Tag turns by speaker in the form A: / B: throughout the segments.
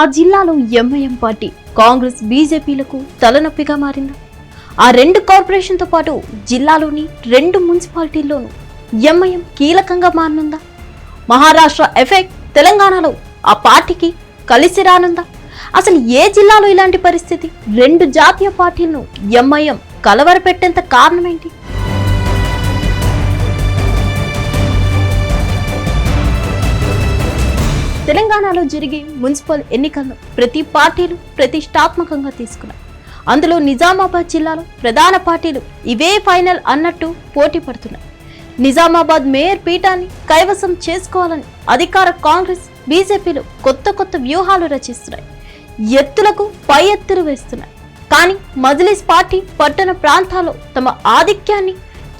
A: ఆ జిల్లాలో MIM party Congress బీజేపీలకు తలనొప్పిగా మారిందా. ఆ రెండు కార్పొరేషన్తో పాటు జిల్లాలోని రెండు మున్సిపాలిటీల్లోనూ ఎంఐఎం కీలకంగా మారనుందా? మహారాష్ట్ర ఎఫెక్ట్ తెలంగాణలో ఆ పార్టీకి కలిసి రానుందా? అసలు ఏ జిల్లాలో ఇలాంటి పరిస్థితి? రెండు జాతీయ పార్టీలను ఎంఐఎం కలవరపెట్టేంత కారణమేంటి? తెలంగాణలో జరిగే మున్సిపల్ ఎన్నికలను ప్రతి పార్టీలు ప్రతిష్టాత్మకంగా తీసుకున్నాయి. అందులో నిజామాబాద్ జిల్లాలో ప్రధాన పార్టీలు ఇవే ఫైనల్ అన్నట్టు పోటీ పడుతున్నాయి. నిజామాబాద్ మేయర్ పీఠాన్ని కైవసం చేసుకోవాలని అధికార కాంగ్రెస్ బీజేపీలు కొత్త కొత్త వ్యూహాలు రచిస్తున్నాయి. ఎత్తులకు పై ఎత్తులు వేస్తున్నాయి. కానీ మజ్లిస్ పార్టీ పట్టణ ప్రాంతాల్లో తమ ఆధిక్యాన్ని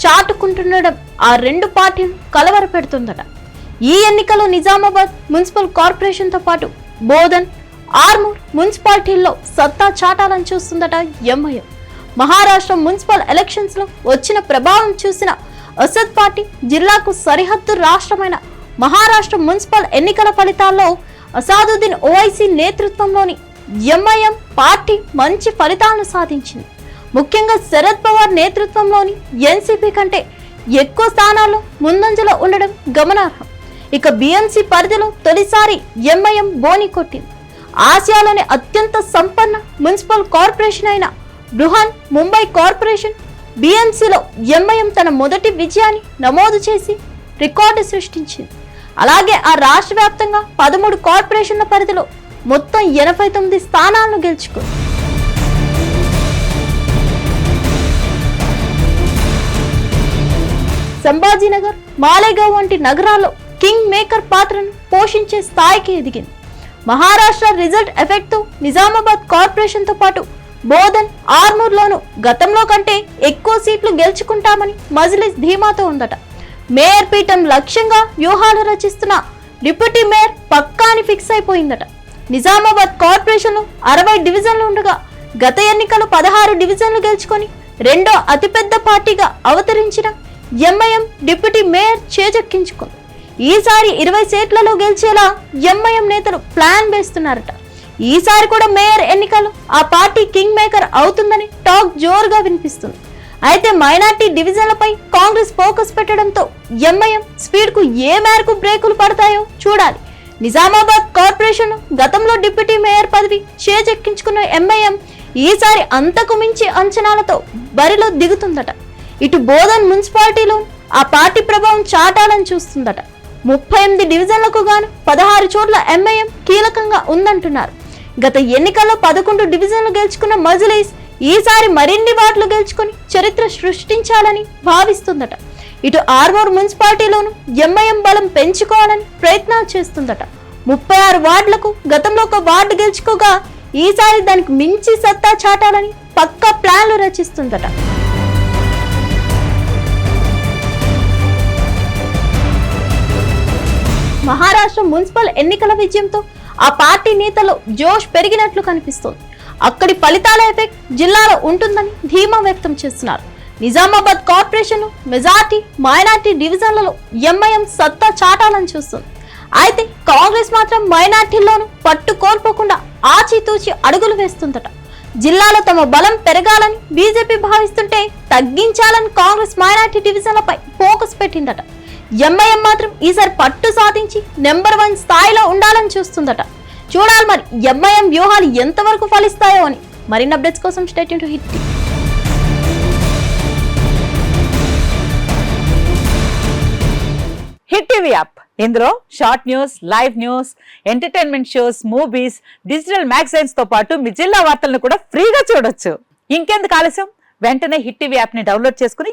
A: చాటుకుంటుండడం ఆ రెండు పార్టీలు కలవరపెడుతుందట. ఈ ఎన్నికలో నిజామాబాద్ మున్సిపల్ కార్పొరేషన్తో పాటు బోధన్ ఆర్మూర్ మున్సిపాలిటీల్లో సత్తా చాటాలని చూస్తుందట ఎంఐఎం మహారాష్ట్ర మున్సిపల్ ఎలక్షన్స్లో వచ్చిన ప్రభావం చూసిన అసద్ పార్టీ జిల్లాకు సరిహద్దు రాష్ట్రమైన మహారాష్ట్ర మున్సిపల్ ఎన్నికల ఫలితాల్లో అసాదుద్దీన్ ఓవైసీ నేతృత్వంలోని ఎంఐఎం పార్టీ మంచి ఫలితాలను సాధించింది. ముఖ్యంగా శరద్ పవార్ నేతృత్వంలోని ఎన్సీపీ కంటే ఎక్కువ స్థానాల్లో ముందంజలో ఉండడం గమనార్హం. ఇక బిఎంసి పరిధిలో తొలిసారి ఎంఐఎం బోని కొట్టింది. ఆసియాలోని అత్యంత సంపన్న మున్సిపల్ కార్పొరేషన్ అయిన బృహన్ ముంబై కార్పొరేషన్ బిఎంసిలో ఎంఐఎం తన మొదటి విజయాన్ని నమోదు చేసి రికార్డు సృష్టించింది. అలాగే ఆ రాష్ట్ర వ్యాప్తంగా పదమూడు కార్పొరేషన్ల పరిధిలో మొత్తం ఎనభై తొమ్మిది స్థానాలను గెలుచుకుంది. సంభాజీనగర్ మాలేగావ్ వంటి నగరాల్లో కింగ్ మేకర్ పాత్రను పోషించే స్థాయికి ఎదిగింది. మహారాష్ట్ర రిజల్ట్ ఎఫెక్ట్తో నిజామాబాద్ కార్పొరేషన్తో పాటు బోధన్ ఆర్మూర్లోను గతంలో కంటే ఎక్కువ సీట్లు గెలుచుకుంటామని మజ్లిస్ ధీమాతో ఉందట. మేయర్ పీఠం లక్ష్యంగా వ్యూహాలు రచిస్తున్న డిప్యూటీ మేయర్ పక్కా అని ఫిక్స్ అయిపోయిందట. నిజామాబాద్ కార్పొరేషన్లు అరవై డివిజన్లు ఉండగా గత ఎన్నికలు పదహారు డివిజన్లు గెలుచుకొని రెండో అతిపెద్ద పార్టీగా అవతరించిన ఎంఐఎం డిప్యూటీ మేయర్ చేజెక్కించుకుంది. ఈసారి ఇరవై సీట్లలో గెలిచేలా ఎంఐఎం నేతలు ప్లాన్ వేస్తున్నారట. ఈసారి కూడా మేయర్ ఎన్నికలు ఆ పార్టీ కింగ్ మేకర్ అవుతుందని టాక్ జోరుగా వినిపిస్తుంది. అయితే మైనార్టీ డివిజన్లపై కాంగ్రెస్ ఫోకస్ పెట్టడంతో ఎంఐఎం స్పీడ్కు ఏ మేరకు బ్రేకులు పడతాయో చూడాలి. నిజామాబాద్ కార్పొరేషన్ గతంలో డిప్యూటీ మేయర్ పదవి చేజెక్కించుకున్న ఎంఐఎం ఈసారి అంతకు మించి అంచనాలతో బరిలో దిగుతుందట. ఇటు బోధన్ మున్సిపాలిటీలో ఆ పార్టీ ప్రభావం చాటాలని చూస్తుందట. ముప్పై ఎనిమిది డివిజన్లకు గాను పదహారు చోట్ల ఎంఐఎం కీలకంగా ఉందంటున్నారు. గత ఎన్నికల్లో పదకొండు డివిజన్లు గెలుచుకున్న మజ్లీస్ ఈసారి మరిన్ని వార్డులు గెలుచుకొని చరిత్ర సృష్టించాలని భావిస్తుందట. ఇటు ఆర్మూర్ మున్సిపాలిటీలోను ఎంఐఎం బలం పెంచుకోవాలని ప్రయత్నాలు చేస్తుందట. ముప్పై ఆరు వార్డులకు గతంలో ఒక వార్డు గెలుచుకోగా ఈసారి దానికి మించి సత్తా చాటాలని పక్కా ప్లాన్లు రచిస్తుందట. మహారాష్ట్ర మున్సిపల్ ఎన్నికల విజయంతో ఆ పార్టీ నేతలు జోష్ పెరిగినట్లు కనిపిస్తోంది. అక్కడి ఫలితాల ఎఫెక్ట్ జిల్లాలో ఉంటుందని ధీమా వ్యక్తం చేస్తున్నారు. నిజామాబాద్ కార్పొరేషన్ మెజార్టీ మైనార్టీ డివిజన్లలో ఎంఐఎం సత్తా చాటాలని చూస్తుంది. అయితే కాంగ్రెస్ మాత్రం మైనార్టీల్లోనూ పట్టు కోల్పోకుండా ఆచితూచి అడుగులు వేస్తుందట. జిల్లాలో తమ బలం పెరగాలని బీజేపీ భావిస్తుంటే తగ్గించాలని కాంగ్రెస్ మైనార్టీ డివిజన్లపై ఫోకస్ పెట్టిందట. ఎంఐఎం మాత్రం ఈసారి పట్టు సాధించి నెంబర్ వన్ స్థాయిలో ఉండాలని చూస్తుందట. చూడాలి మరి ఎంఐఎం వ్యూహాలు ఎంతవరకు ఫలిస్తాయో అని. మరిన్ని అప్డేట్స్ కోసం state to hit
B: hit TV app. ఇందులో short news live news entertainment shows movies digital మ్యాగజైన్స్తో పాటు మీ జిల్లా వార్తలను కూడా ఫ్రీగా చూడొచ్చు. ఇంకెందుకు ఆలస్యం? వెంటనే హిట్ టీవీ యాప్ని డౌన్లోడ్ చేసుకుని